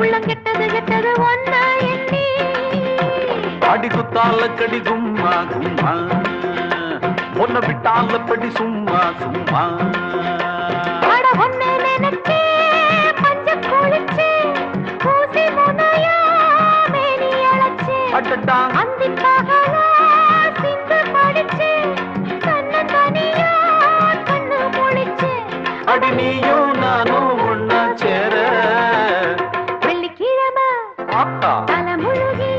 உள்ளம் கெட்டது ஒன்ன எண்ணி. அடி குத்தால கடி கும்மா கும்மா பொண்ண விட்டால படி சும்மா சும்மா. ஒன்ன நினைச்சே ஆத்தா தலை முழுகி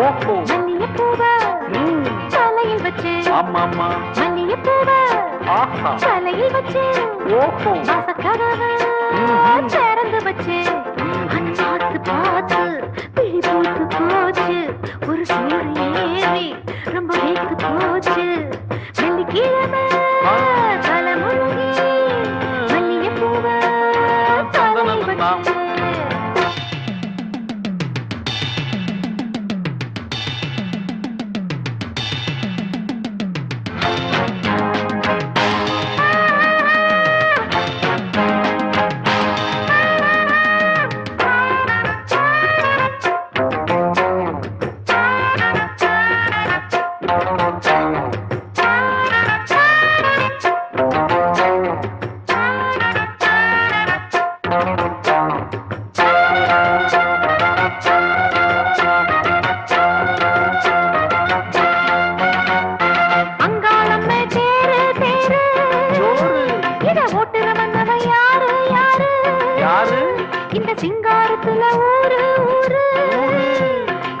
ஓஹோ மல்லிகைப்பூவை தலையில் வச்சு ஆமாமா மல்லிகைப்பூவை ஆஹா. தலையில் வச்சு ஓஹோ வாசக்கதவை. திறந்து வச்சு. பார்த்து பார்த்து சிங்காரத்துல ஊரு ஊரு.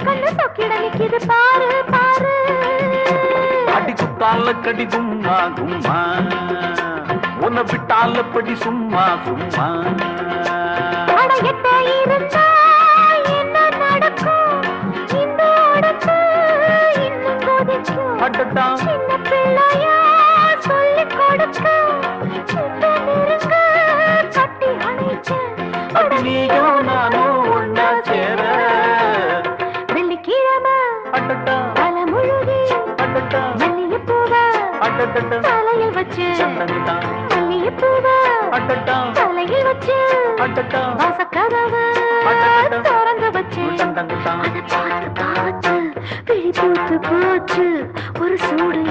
கண்ணு சொக்கிட நிக்குது பாரு பாரு. அடி குத்தால கடி கும்மா கும்மா உன்னை விட்டால படி சும்மா சும்மா. அட எட்ட இருந்தா என்ன நடக்கும்? இந்த உடம்பு இன்னும் கொதிக்கும். அடடா. சின்ன பிள்ளையா கொடுக்க அடி நீயும் நானும் ஒன்னா சேர. வெள்ளிக்கிழமை அடடா தலை முழுகி அடடா மல்லிகைப்பூவை அடடடா தலையில் வச்சு சந்தனதா மல்லிகைப்பூவை அடடா தலையில் வச்சு அடடா வாசக்கதவை அடடடா. திறந்து வச்சு டண்டங்கடா பார்த்து பார்த்து விழி பூத்து போச்சு. ஒரு சூடு